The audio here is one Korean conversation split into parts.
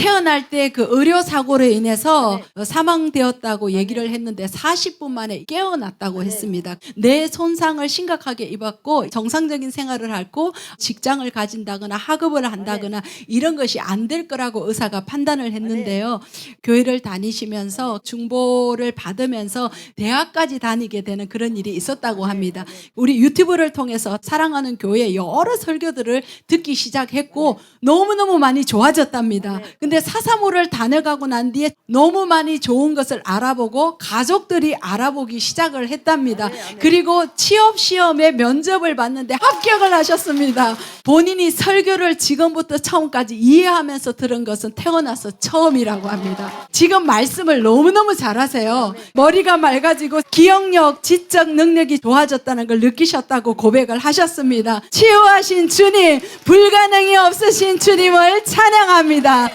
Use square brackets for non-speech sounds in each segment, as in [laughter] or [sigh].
태어날 때 그 의료 사고로 인해서 어, 사망되었다고 얘기를 했는데 40분 만에 깨어났다고 했습니다. 뇌 손상을 심각하게 입었고 정상적인 생활을 하고 직장을 가진다거나 학업을 한다거나 이런 것이 안 될 거라고 의사가 판단을 했는데요. 교회를 다니시면서 중보를 받으면서 대학까지 다니게 되는 그런 일이 있었다고 합니다. 우리 유튜브를 통해서 사랑하는 교회 여러 설교들을 듣기 시작했고 너무너무 많이 좋아졌답니다. 근데 사사모를 다녀가고 난 뒤에 너무 많이 좋은 것을 알아보고 가족들이 알아보기 시작을 했답니다. 그리고 취업 시험에 면접을 봤는데 합격을 하셨습니다. 본인이 설교를 지금부터 처음까지 이해하면서 들은 것은 태어나서 처음이라고 합니다. 지금 말씀을 너무너무 잘하세요. 머리가 맑아지고 기억력, 지적 능력이 좋아졌다는 걸 느끼셨다고 고백을 하셨습니다. 치유하신 주님, 불가능이 없으신 주님을 찬양합니다.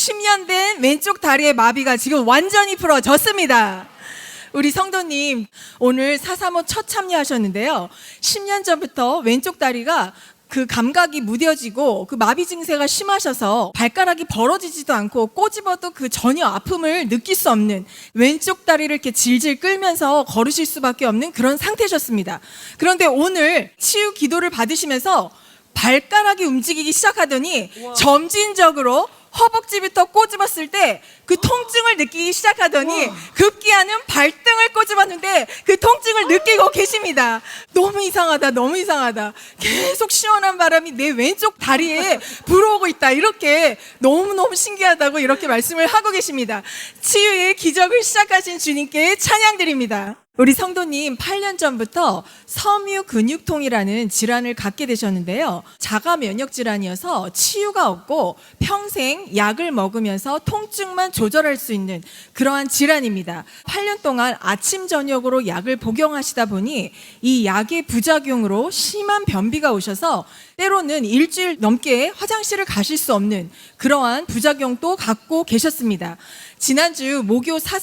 10년 된 왼쪽 다리의 마비가 지금 완전히 풀어졌습니다. 우리 성도님, 오늘 사사모 첫 참여하셨는데요. 10년 전부터 왼쪽 다리가 그 감각이 무뎌지고 그 마비 증세가 심하셔서 발가락이 벌어지지도 않고 꼬집어도 그 전혀 아픔을 느낄 수 없는 왼쪽 다리를 이렇게 질질 끌면서 걸으실 수밖에 없는 그런 상태셨습니다. 그런데 오늘 치유 기도를 받으시면서 발가락이 움직이기 시작하더니 점진적으로 허벅지부터 꼬집었을 때 그 통증을 느끼기 시작하더니 급기야는 발등을 꼬집었는데 그 통증을 느끼고 계십니다. 너무 이상하다, 너무 이상하다. 계속 시원한 바람이 내 왼쪽 다리에 [laughs] 불어오고 있다. 이렇게 너무너무 신기하다고 이렇게 말씀을 하고 계십니다. 치유의 기적을 시작하신 주님께 찬양드립니다. 우리 성도님 8년 전부터 섬유 근육통이라는 질환을 갖게 되셨는데요. 자가 면역 질환이어서 치유가 없고 평생 약을 먹으면서 통증만 조절할 수 있는 그러한 질환입니다. 8년 동안 아침 저녁으로 약을 복용하시다 보니 이 약의 부작용으로 심한 변비가 오셔서 때로는 일주일 넘게 화장실을 가실 수 없는 그러한 부작용도 갖고 계셨습니다. 지난주 목요 사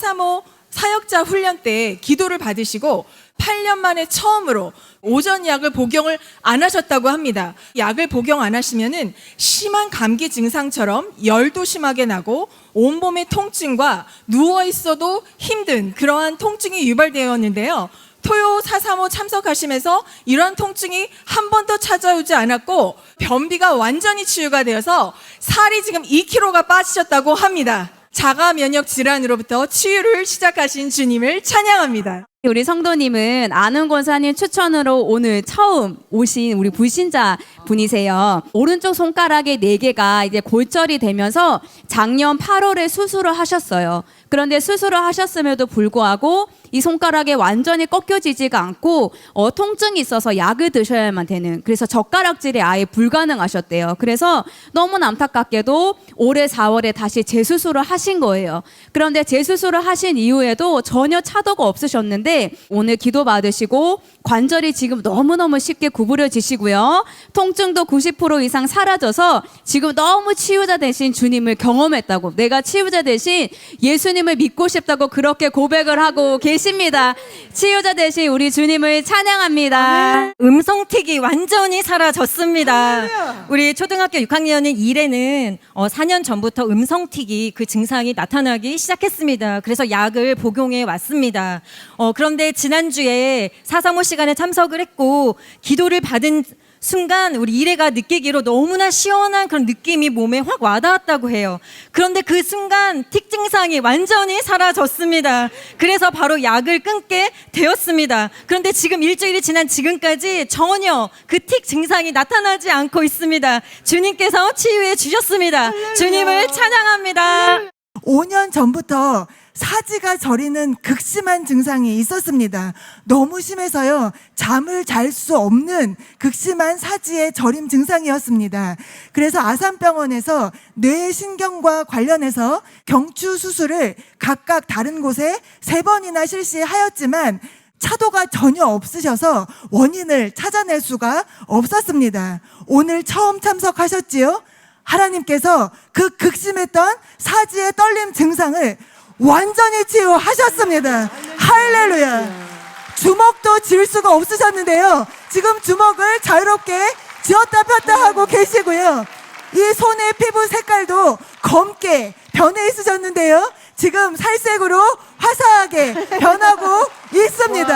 사역자 훈련 때 기도를 받으시고 8년 만에 처음으로 오전 약을 복용을 안 하셨다고 합니다. 약을 복용 안 하시면은 심한 감기 증상처럼 열도 심하게 나고 온몸의 통증과 누워 있어도 힘든 그러한 통증이 유발되었는데요. 토요 435 참석하시면서 이러한 통증이 한 번도 찾아오지 않았고 변비가 완전히 치유가 되어서 살이 지금 2kg가 빠지셨다고 합니다. 자가 면역 질환으로부터 치유를 시작하신 주님을 찬양합니다. 우리 성도님은 아는 권사님 추천으로 오늘 처음 오신 우리 불신자 분이세요. 오른쪽 손가락에 네 개가 이제 골절이 되면서 작년 8월에 수술을 하셨어요. 그런데 수술을 하셨음에도 불구하고 이 손가락에 완전히 꺾여지지가 않고 어, 통증이 있어서 약을 드셔야만 되는 그래서 젓가락질이 아예 불가능하셨대요. 그래서 너무 안타깝게도 올해 4월에 다시 재수술을 하신 거예요. 그런데 재수술을 하신 이후에도 전혀 차도가 없으셨는데 오늘 기도 받으시고 관절이 지금 너무너무 쉽게 구부려지시고요. 통증도 90% 이상 사라져서 지금 너무 치유자 되신 주님을 경험했다고 내가 치유자 대신 예수님 을 믿고 싶다고 그렇게 고백을 하고 계십니다. 치유자 대신 우리 주님을 찬양합니다. 음성틱이 완전히 사라졌습니다. 우리 초등학교 6학년인 1에는 어, 4년 전부터 음성틱이 그 증상이 나타나기 시작했습니다. 그래서 약을 복용해 왔습니다. 어, 그런데 지난주에 사사모 시간에 참석을 했고 기도를 받은 순간 우리 이래가 느끼기로 너무나 시원한 그런 느낌이 몸에 확 와닿았다고 해요. 그런데 그 순간 틱 증상이 완전히 사라졌습니다. 그래서 바로 약을 끊게 되었습니다. 그런데 지금 일주일이 지난 지금까지 전혀 그 틱 증상이 나타나지 않고 있습니다. 주님께서 치유해 주셨습니다. 주님을 찬양합니다. 5년 전부터 사지가 저리는 극심한 증상이 있었습니다. 너무 심해서요, 잠을 잘 수 없는 극심한 사지의 저림 증상이었습니다. 그래서 아산병원에서 뇌신경과 관련해서 경추 수술을 각각 다른 곳에 세 번이나 실시하였지만 차도가 전혀 없으셔서 원인을 찾아낼 수가 없었습니다. 오늘 처음 참석하셨지요? 하나님께서 그 극심했던 사지의 떨림 증상을 완전히 치유하셨습니다. 할렐루야. 주먹도 질 수가 없으셨는데요. 지금 주먹을 자유롭게 쥐었다 폈다 하고 계시고요. 이 손의 피부 색깔도 검게 변해 있으셨는데요. 지금 살색으로 화사하게 변하고 [laughs] 있습니다.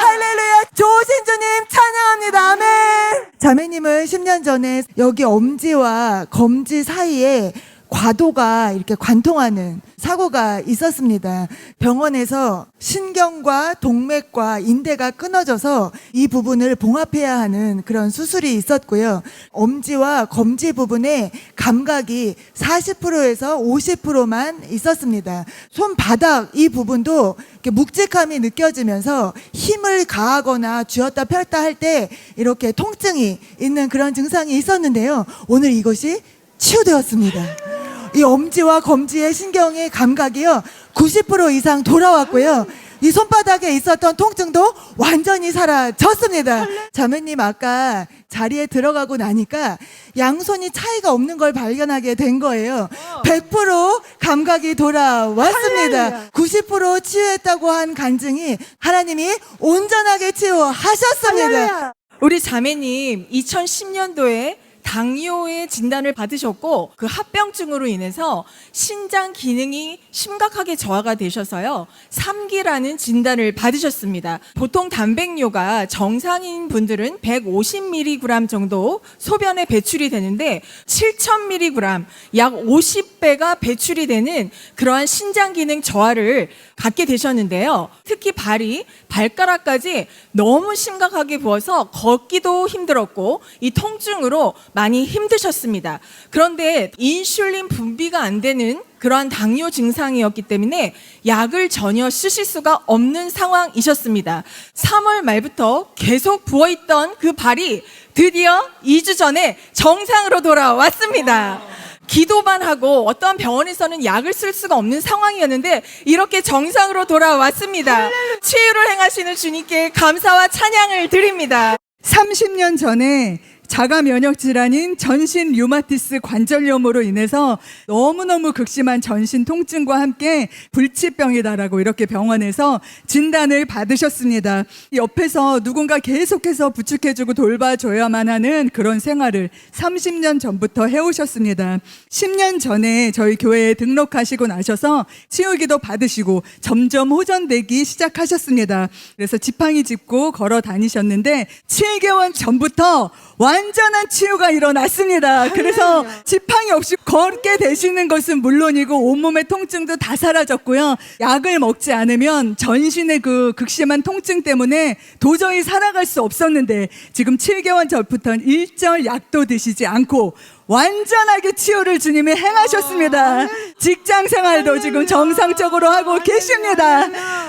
할렐루야. 좋으신 주님 찬양합니다. 아멘. 자매님은 10년 전에 여기 엄지와 검지 사이에 과도가 이렇게 관통하는 사고가 있었습니다. 병원에서 신경과 동맥과 인대가 끊어져서 이 부분을 봉합해야 하는 그런 수술이 있었고요. 엄지와 검지 부분에 감각이 40%에서 50%만 있었습니다. 손바닥 이 부분도 이렇게 묵직함이 느껴지면서 힘을 가하거나 쥐었다 펼다 할 때 이렇게 통증이 있는 그런 증상이 있었는데요. 오늘 이것이 치유되었습니다. 이 엄지와 검지의 신경의 감각이요 90% 이상 돌아왔고요. 이 손바닥에 있었던 통증도 완전히 사라졌습니다. 자매님 아까 자리에 들어가고 나니까 양손이 차이가 없는 걸 발견하게 된 거예요. 100% 감각이 돌아왔습니다. 90% 치유했다고 한 간증이 하나님이 온전하게 치유하셨습니다. 우리 자매님 2010년도에 당뇨의 진단을 받으셨고 그 합병증으로 인해서 신장 기능이 심각하게 저하가 되셔서요. 3기라는 진단을 받으셨습니다. 보통 단백뇨가 정상인 분들은 150mg 정도 소변에 배출이 되는데 7000mg 약 50배가 배출이 되는 그러한 신장 기능 저하를 갖게 되셨는데요. 특히 발이 발가락까지 너무 심각하게 부어서 걷기도 힘들었고 이 통증으로 많이 힘드셨습니다. 그런데 인슐린 분비가 안 되는 그러한 당뇨 증상이었기 때문에 약을 전혀 쓰실 수가 없는 상황이셨습니다. 3월 말부터 계속 부어있던 그 발이 드디어 2주 전에 정상으로 돌아왔습니다. 기도만 하고 어떠한 병원에서는 약을 쓸 수가 없는 상황이었는데 이렇게 정상으로 돌아왔습니다. 치유를 행하시는 주님께 감사와 찬양을 드립니다. 30년 전에 자가 면역 질환인 전신 류마티스 관절염으로 인해서 너무너무 극심한 전신 통증과 함께 불치병이다라고 이렇게 병원에서 진단을 받으셨습니다. 옆에서 누군가 계속해서 부축해주고 돌봐줘야만 하는 그런 생활을 30년 전부터 해오셨습니다. 10년 전에 저희 교회에 등록하시고 나셔서 치유기도 받으시고 점점 호전되기 시작하셨습니다. 그래서 지팡이 짚고 걸어 다니셨는데 7개월 전부터 완 전한 치유가 일어났습니다. 그래서 지팡이 없이 걷게 되시는 것은 물론이고 온몸의 통증도 다 사라졌고요. 약을 먹지 않으면 전신의 그 극심한 통증 때문에 도저히 살아갈 수 없었는데 지금 7개월 전부터는 일절 약도 드시지 않고 완전하게 치유를 주님이 행하셨습니다. 직장 생활도 지금 정상적으로 하고 계십니다.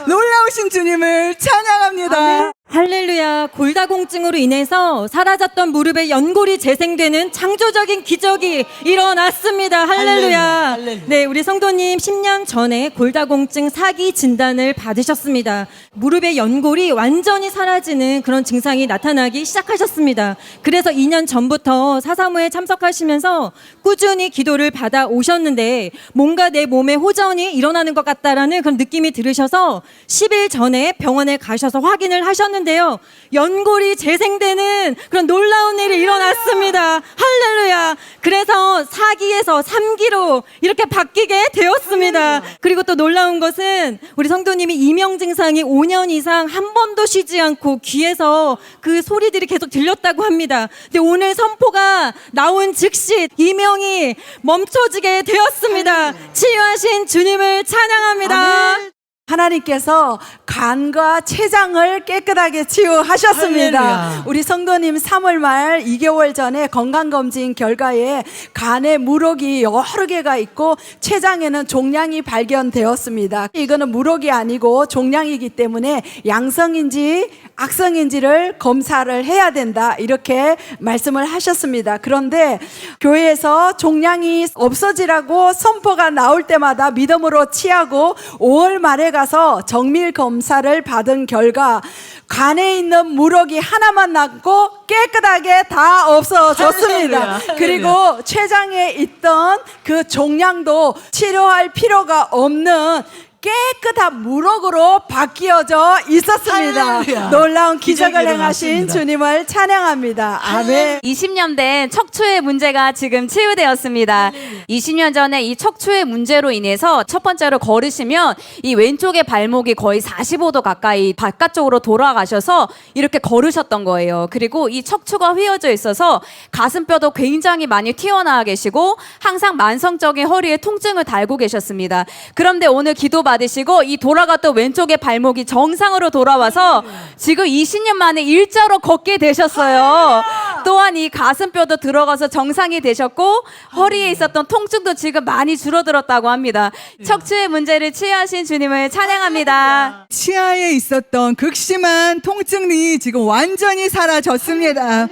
놀라우신 주님을 찬양합니다. 할렐루야. 골다공증으로 인해서 사라졌던 무릎의 연골이 재생되는 창조적인 기적이 일어났습니다. 할렐루야. 네, 우리 성도님 10년 전에 골다공증 사기 진단을 받으셨습니다. 무릎의 연골이 완전히 사라지는 그런 증상이 나타나기 시작하셨습니다. 그래서 2년 전부터 사사모에 참석 하시면서 꾸준히 기도를 받아 오셨는데 뭔가 내 몸에 호전이 일어나는 것 같다라는 그런 느낌이 들으셔서 10일 전에 병원에 가셔서 확인을 하셨는데요. 연골이 재생되는 그런 놀라운 일이 일어났습니다. 할렐루야. 그래서 4기에서 3기로 이렇게 바뀌게 되었습니다. 그리고 또 놀라운 것은 우리 성도님이 이명 증상이 5년 이상 한 번도 쉬지 않고 귀에서 그 소리들이 계속 들렸다고 합니다. 근데 오늘 선포가 나온 즉시 이명이 멈춰지게 되었습니다. 치유하신 주님을 찬양합니다. 하나님께서 간과 췌장을 깨끗하게 치유하셨습니다. 할렐루야. 우리 성도님 3월 말 2개월 전에 건강검진 결과에 간에 물혹이 여러 개가 있고 췌장에는 종양이 발견되었습니다. 이거는 물혹이 아니고 종양이기 때문에 양성인지 악성인지를 검사를 해야 된다. 이렇게 말씀을 하셨습니다. 그런데 교회에서 종양이 없어지라고 선포가 나올 때마다 믿음으로 취하고 5월 말에 가서 정밀 검사를 받은 결과 간에 있는 물혹이 하나만 남고 깨끗하게 다 없어졌습니다. 그리고 췌장에 있던 그 종양도 치료할 필요가 없는 깨끗한 무럭으로 바뀌어져 있었습니다. 할렐루야. 놀라운 기적을 기적이 행하신 일어났습니다. 주님을 찬양합니다. 아멘. 20년 된 척추의 문제가 지금 치유되었습니다. 20년 전에 이 척추의 문제로 인해서 첫 번째로 걸으시면 이 왼쪽의 발목이 거의 45도 가까이 바깥쪽으로 돌아가셔서 이렇게 걸으셨던 거예요. 그리고 이 척추가 휘어져 있어서 가슴뼈도 굉장히 많이 튀어나와 계시고 항상 만성적인 허리에 통증을 달고 계셨습니다. 그런데 오늘 기도 받으시고 이 돌아갔던 왼쪽의 발목이 정상으로 돌아와서 지금 20년 만에 일자로 걷게 되셨어요. 또한 이 가슴뼈도 들어가서 정상이 되셨고 허리에 있었던 통증도 지금 많이 줄어들었다고 합니다. 척추의 문제를 치유하신 주님을 찬양합니다. 치아에 있었던 극심한 통증이 지금 완전히 사라졌습니다.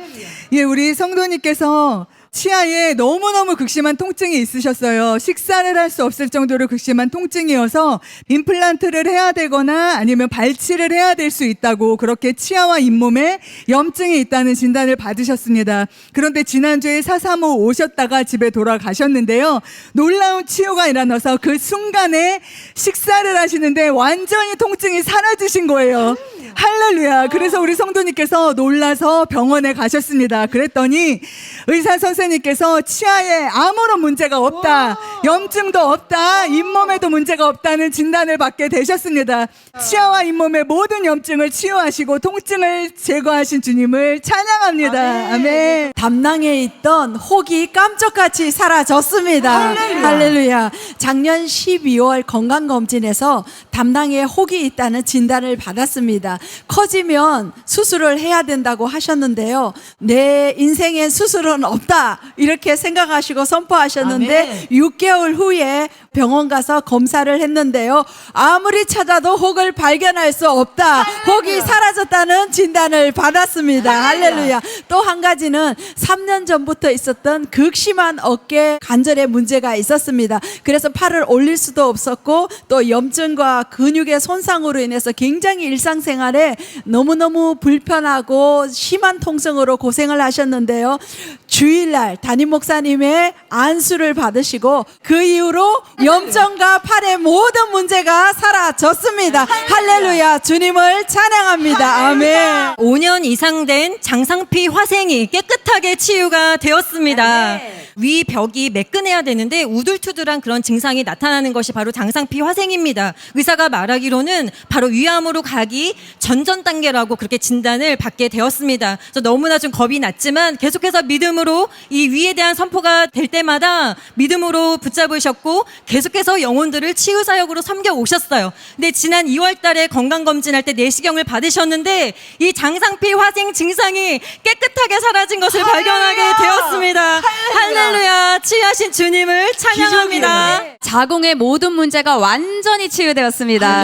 예, 우리 성도님께서 치아에 너무너무 극심한 통증이 있으셨어요. 식사를 할 수 없을 정도로 극심한 통증이어서 임플란트를 해야 되거나 아니면 발치를 해야 될 수 있다고 그렇게 치아와 잇몸에 염증이 있다는 진단을 받으셨습니다. 그런데 지난주에 435 오셨다가 집에 돌아가셨는데요. 놀라운 치유가 일어나서 그 순간에 식사를 하시는데 완전히 통증이 사라지신 거예요. 할렐루야. 그래서 우리 성도님께서 놀라서 병원에 가셨습니다. 그랬더니 의사 선생님 께서 치아에 아무런 문제가 없다. 염증도 없다. 잇몸에도 문제가 없다는 진단을 받게 되셨습니다. 치아와 잇몸의 모든 염증을 치유하시고 통증을 제거하신 주님을 찬양합니다. 아멘. 담낭에 있던 혹이 깜짝같이 사라졌습니다. 할렐루야. 작년 12월 건강검진에서 담낭에 혹이 있다는 진단을 받았습니다. 커지면 수술을 해야 된다고 하셨는데요. 내 인생엔 수술은 없다. 이렇게 생각하시고 선포하셨는데 6개월 후에 병원 가서 검사를 했는데요. 아무리 찾아도 혹을 발견할 수 없다. 혹이 사라졌다는 진단을 받았습니다. 할렐루야. 또 한 가지는 3년 전부터 있었던 극심한 어깨 관절에 문제가 있었습니다. 그래서 팔을 올릴 수도 없었고 또 염증과 근육의 손상으로 인해서 굉장히 일상생활에 너무너무 불편하고 심한 통증으로 고생을 하셨는데요. 주일날 담임 목사님의 안수를 받으시고 그 이후로 염증과 팔의 모든 문제가 사라졌습니다. 할렐루야. 주님을 찬양합니다. 아멘. 5년 이상 된 장상피 화생이 깨끗하게 치유가 되었습니다. 위 벽이 매끈해야 되는데 우둘투둘한 그런 증상이 나타나는 것이 바로 장상피 화생입니다. 의사가 말하기로는 바로 위암으로 가기 전전 단계라고 그렇게 진단을 받게 되었습니다. 그래서 너무나 좀 겁이 났지만 계속해서 믿음으로 이 위에 대한 선포가 될 때마다 믿음으로 붙잡으셨고 계속 해서 영혼들을 치유 사역으로 섬겨 오셨어요. 근데 지난 2월 달에 건강 검진할 때 내시경을 받으셨는데 이 장상피 화생 증상이 깨끗하게 사라진 것을 발견하게 되었습니다. 할렐루야. 치유하신 주님을 찬양합니다. 자궁의 모든 문제가 완전히 치유되었습니다.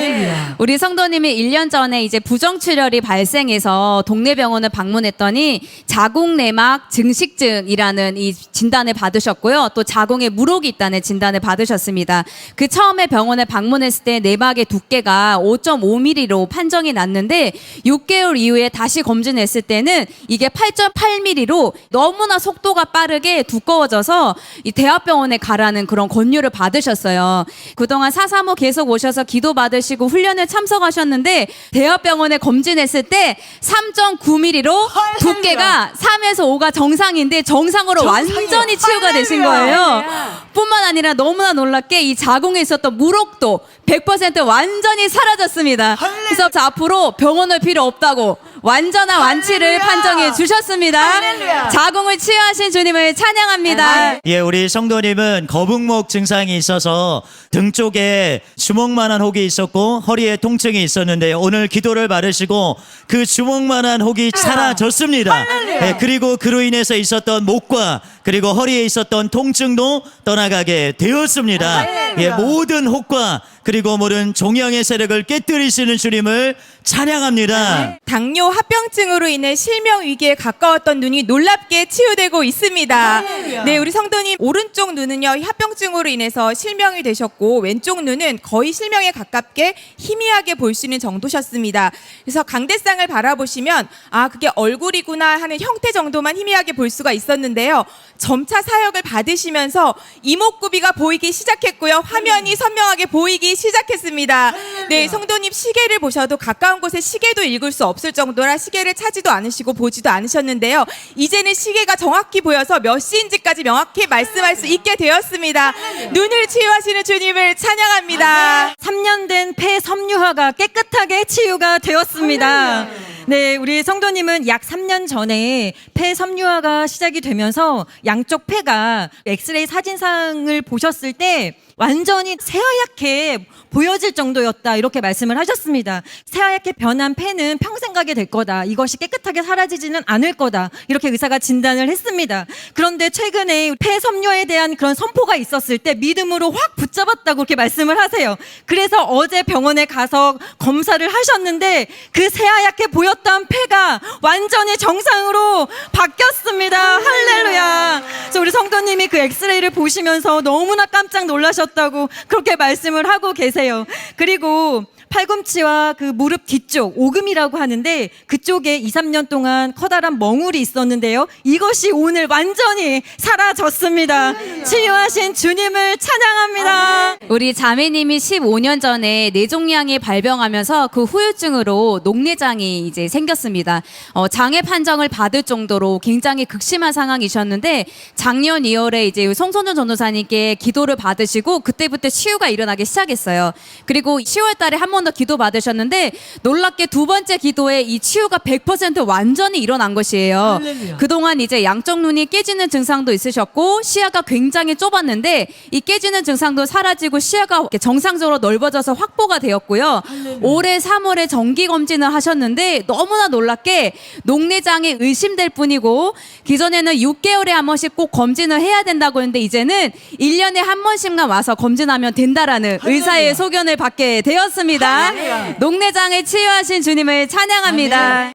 우리 성도님이 1년 전에 이제 부정출혈이 발생해서 동네 병원을 방문했더니 자궁 내막 증식증이라는 이 진단을 받으셨고요. 또 자궁에 물혹이 있다는 진단을 받으셨습니다. 그 처음에 병원에 방문했을 때 내막의 두께가 5.5mm로 판정이 났는데 6개월 이후에 다시 검진했을 때는 이게 8.8mm로 너무나 속도가 빠르게 두꺼워져서 이 대학병원에 가라는 그런 권유를 받으셨어요. 그동안 435 계속 오셔서 기도 받으시고 훈련에 참석하셨는데 대학병원에 검진했을 때 3.9mm로 두께가 3에서 5가 정상인데 정상으로 완전히 치유가 되신 거예요. 뿐만 아니라 너무나 놀랍게 이 자궁에 있었던 물혹도 100% 완전히 사라졌습니다. 그래서 자, 앞으로 병원 올 필요 없다고 완전한 완치를 판정해 주셨습니다. 자궁을 치유하신 주님을 찬양합니다. 예, 우리 성도님은 거북목 증상이 있어서 등 쪽에 주먹만한 혹이 있었고 허리에 통증이 있었는데 오늘 기도를 받으시고 그 주먹만한 혹이 사라졌습니다. 예, 그리고 그로 인해서 있었던 목과 그리고 허리에 있었던 통증도 떠나가게 되었습니다. 예, 모든 혹과 그리고 모든 종양의 세력을 깨뜨리시는 주님을 찬양합니다. 당뇨 합병증으로 인해 실명 위기에 가까웠던 눈이 놀랍게 치유되고 있습니다. 네, 우리 성도님 오른쪽 눈은요 합병증으로 인해서 실명이 되셨고 왼쪽 눈은 거의 실명에 가깝게 희미하게 볼 수 있는 정도셨습니다. 그래서 강대상을 바라보시면 아 그게 얼굴이구나 하는 형태 정도만 희미하게 볼 수가 있었는데요. 점차 사역을 받으시면서 이목구비가 보이기 시작했고요. 화면이 선명하게 보이기 시작했습니다. 네, 성도님 시계를 보셔도 가까운 곳에 시계도 읽을 수 없을 정도라 시계를 차지도 않으시고 보지도 않으셨는데요. 이제는 시계가 정확히 보여서 몇 시인지까지 명확히 말씀할 수 있게 되었습니다. 눈을 치유하시는 주님을 찬양합니다. 3년 된 폐 섬유화가 깨끗하게 치유가 되었습니다. 네, 우리 성도님은 약 3년 전에 폐 섬유화가 시작이 되면서 양쪽 폐가 엑스레이 사진상을 보셨을 때 완전히 새하얗게 보여질 정도였다 이렇게 말씀을 하셨습니다. 새하얗게 변한 폐는 평생 가게 될 거다. 이것이 깨끗하게 사라지지는 않을 거다. 이렇게 의사가 진단을 했습니다. 그런데 최근에 폐 섬유화에 대한 그런 선포가 있었을 때 믿음으로 확 붙잡았다고 그렇게 말씀을 하세요. 그래서 어제 병원에 가서 검사를 하셨는데 그 새하얗게 보였던 폐가 완전히 정상으로 바뀌었습니다. 할렐루야. 그래서 우리 성도님이 그 엑스레이를 보시면서 너무나 깜짝 놀라셨 다고 그렇게 말씀을 하고 계세요. 그리고 팔꿈치와 그 무릎 뒤쪽 오금이라고 하는데 그쪽에 2, 3년 동안 커다란 멍울이 있었는데요. 이것이 오늘 완전히 사라졌습니다. 치유하신 주님을 찬양합니다. 우리 자매님이 15년 전에 뇌종양에 발병하면서 그 후유증으로 녹내장이 이제 생겼습니다. 어, 장애 판정을 받을 정도로 굉장히 극심한 상황이셨는데 작년 2월에 이제 송선준 전도사님께 기도를 받으시고 그때부터 치유가 일어나기 시작했어요. 그리고 10월 달에 한번 더 기도 받으셨는데 놀랍게 두 번째 기도에 이 치유가 100% 완전히 일어난 것이에요. 그동안 이제 양쪽 눈이 깨지는 증상도 있으셨고 시야가 굉장히 좁았는데 이 깨지는 증상도 사라지고 시야가 이렇게 정상적으로 넓어져서 확보가 되었고요. 올해 3월에 정기 검진을 하셨는데 너무나 놀랍게 녹내장이 의심될 뿐이고 기존에는 6개월에 한 번씩 꼭 검진을 해야 된다고 했는데 이제는 1년에 한 번씩만 와서 검진하면 된다라는 의사의 소견을 받게 되었습니다. 녹내장에 치유하신 주님을 찬양합니다.